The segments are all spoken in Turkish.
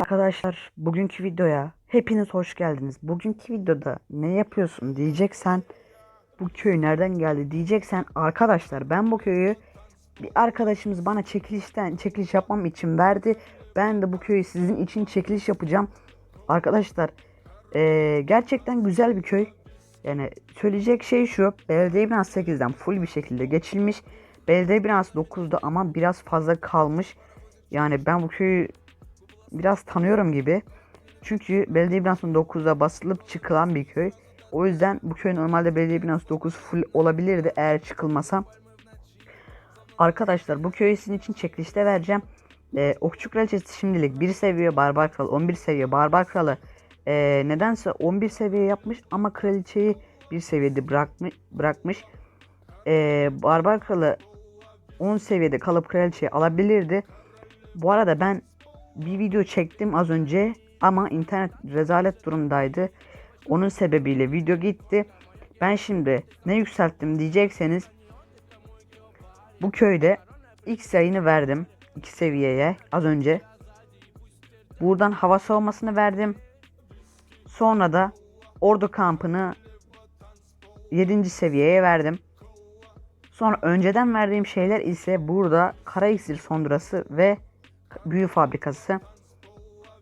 Arkadaşlar bugünkü videoya hepiniz hoş geldiniz. Bugünkü videoda ne yapıyorsun diyeceksen bu köy nereden geldi diyeceksen arkadaşlar ben bu köyü bir arkadaşımız bana çekilişten çekiliş yapmam için verdi. Ben de bu köyü sizin için çekiliş yapacağım. Arkadaşlar eee, gerçekten güzel bir köy. Yani söyleyecek şey şu. Belediye binası 8'den full bir şekilde geçilmiş. Belediye binası 9'da ama biraz fazla kalmış. Yani ben bu köyü biraz tanıyorum gibi. Çünkü belediye binasının 9'da basılıp çıkılan bir köy. O yüzden bu köy normalde belediye binası 9 full olabilirdi eğer çıkılmasa. Arkadaşlar bu köyü sizin için çekilişte vereceğim. Ee, Okçu Kraliçesi şimdilik 1 seviye Barbar Kralı 11 seviye Barbar Kralı ee, nedense 11 seviye yapmış ama kraliçeyi bir seviyede bırakmış. bırakmış. Ee, Barbar Kralı 10 seviyede kalıp kraliçeyi alabilirdi. Bu arada ben bir video çektim az önce ama internet rezalet durumdaydı. Onun sebebiyle video gitti. Ben şimdi ne yükselttim diyecekseniz bu köyde X yayını verdim 2 seviyeye az önce. Buradan hava savunmasını verdim. Sonra da ordu kampını 7. seviyeye verdim. Sonra önceden verdiğim şeyler ise burada kara iksir sondrası ve büyü fabrikası.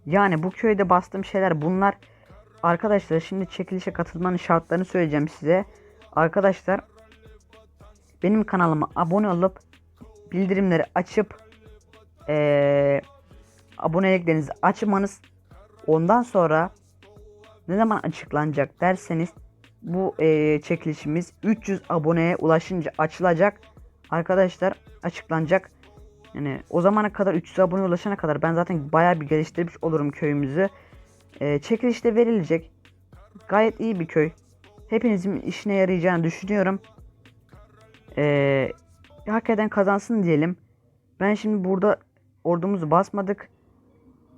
Yani bu köyde bastığım şeyler bunlar. Arkadaşlar şimdi çekilişe katılmanın şartlarını söyleyeceğim size. Arkadaşlar benim kanalıma abone olup bildirimleri açıp eee aboneliklerinizi açmanız ondan sonra ne zaman açıklanacak derseniz bu eee, çekilişimiz 300 aboneye ulaşınca açılacak. Arkadaşlar açıklanacak. Yani o zamana kadar 300 abone ulaşana kadar ben zaten bayağı bir geliştirmiş olurum köyümüzü. Ee, çekilişte verilecek. Gayet iyi bir köy. Hepinizin işine yarayacağını düşünüyorum. Ee, hak eden kazansın diyelim. Ben şimdi burada ordumuzu basmadık.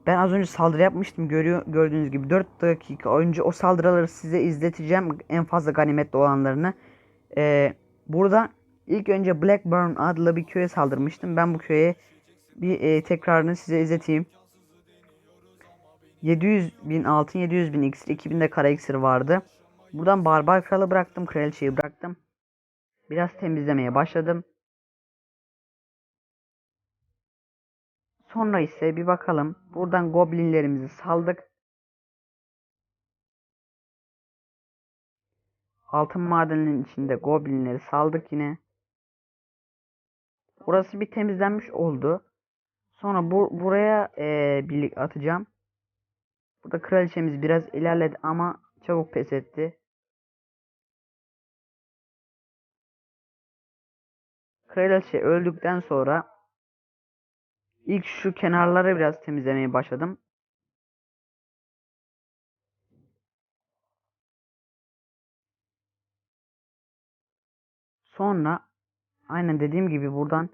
Ben az önce saldırı yapmıştım görüyor gördüğünüz gibi 4 dakika önce o saldırıları size izleteceğim en fazla ganimetli olanlarını. Ee, burada ilk önce Blackburn adlı bir köye saldırmıştım. Ben bu köye bir e, tekrarını size izleteyim. 700 bin altın, 700 bin iksir, 2000 de kara iksir vardı. Buradan barbar kralı bıraktım, kraliçeyi bıraktım. Biraz temizlemeye başladım. Sonra ise bir bakalım. Buradan goblinlerimizi saldık. Altın madeninin içinde goblinleri saldık yine. Burası bir temizlenmiş oldu. Sonra bu buraya eee birlik atacağım. Burada kraliçemiz biraz ilerledi ama çabuk pes etti. Kraliçe öldükten sonra ilk şu kenarları biraz temizlemeye başladım. Sonra aynen dediğim gibi buradan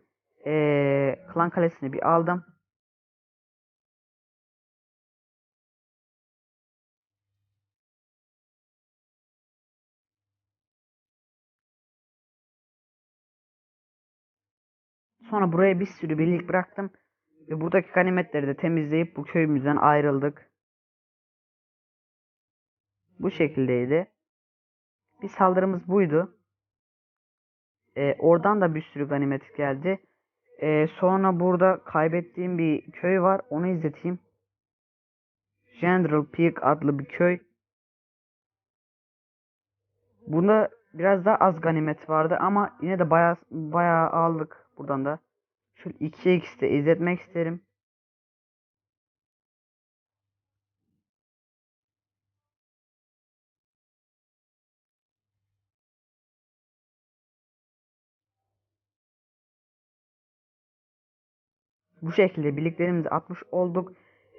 eee Klan Kalesi'ni bir aldım. Sonra buraya bir sürü birlik bıraktım. Ve buradaki ganimetleri de temizleyip bu köyümüzden ayrıldık. Bu şekildeydi. Bir saldırımız buydu. Ee, oradan da bir sürü ganimet geldi. Ee, sonra burada kaybettiğim bir köy var. Onu izleteyim. General Peak adlı bir köy. Bunda biraz daha az ganimet vardı ama yine de bayağı bayağı aldık buradan da. Şu 2x'te izletmek isterim. Bu şekilde birliklerimizi atmış olduk.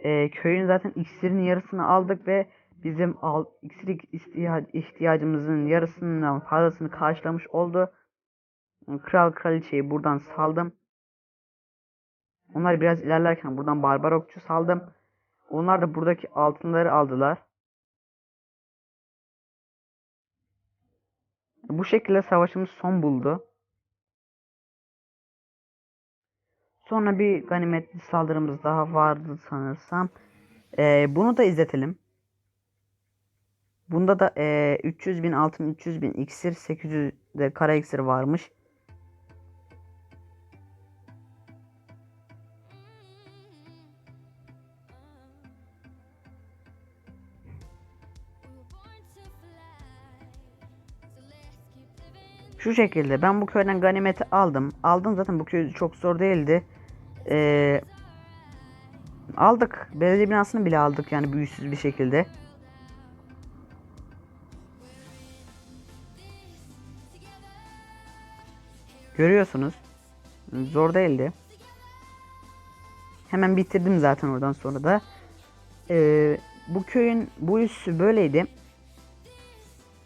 Ee, köyün zaten iksirin yarısını aldık ve bizim al, iksir ihtiya- ihtiyacımızın yarısından fazlasını karşılamış oldu. Kral kraliçeyi buradan saldım. Onlar biraz ilerlerken buradan barbar okçu saldım. Onlar da buradaki altınları aldılar. Bu şekilde savaşımız son buldu. Sonra bir ganimetli saldırımız daha vardı sanırsam. Ee, bunu da izletelim. Bunda da ee, 300 bin altın, 300 bin iksir, 800 de kara iksir varmış. Şu şekilde ben bu köyden ganimeti aldım. Aldım zaten bu köy çok zor değildi. Ee, aldık. Belediye binasını bile aldık yani büyüsüz bir şekilde. Görüyorsunuz. Zor değildi. Hemen bitirdim zaten oradan sonra da. Ee, bu köyün bu üssü böyleydi.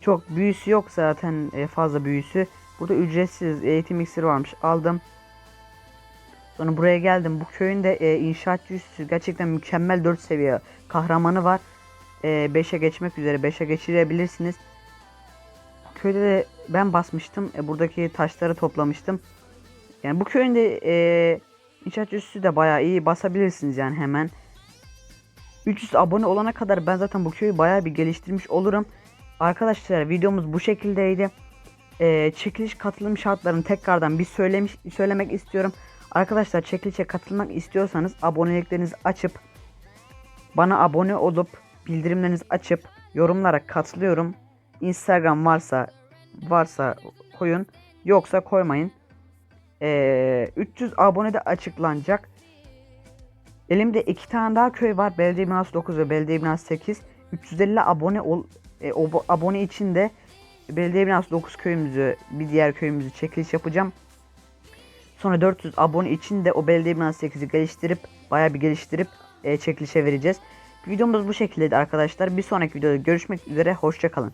Çok büyüsü yok zaten e, fazla büyüsü. Burada ücretsiz eğitim iksiri varmış. Aldım. Sonra buraya geldim. Bu köyün de e, inşaatçı üssü gerçekten mükemmel 4 seviye kahramanı var. 5'e geçmek üzere 5'e geçirebilirsiniz. Köyde de ben basmıştım. E, buradaki taşları toplamıştım. Yani bu köyün de e, inşaatçı üssü de bayağı iyi basabilirsiniz yani hemen. 300 abone olana kadar ben zaten bu köyü bayağı bir geliştirmiş olurum. Arkadaşlar videomuz bu şekildeydi. Ee, çekiliş katılım şartlarını tekrardan bir söylemiş söylemek istiyorum. Arkadaşlar çekilişe katılmak istiyorsanız aboneliklerinizi açıp bana abone olup bildirimlerinizi açıp yorumlara katılıyorum. Instagram varsa varsa koyun yoksa koymayın. Ee, 300 abone de açıklanacak. Elimde iki tane daha köy var. Belediye binası 9 ve belediye binası 8. 350 abone ol e, o, abone için de belediye binası 9 köyümüzü bir diğer köyümüzü çekiliş yapacağım. Sonra 400 abone için de o belediye binası 8'i geliştirip baya bir geliştirip e, çekilişe vereceğiz. Videomuz bu şekildeydi arkadaşlar. Bir sonraki videoda görüşmek üzere. Hoşçakalın.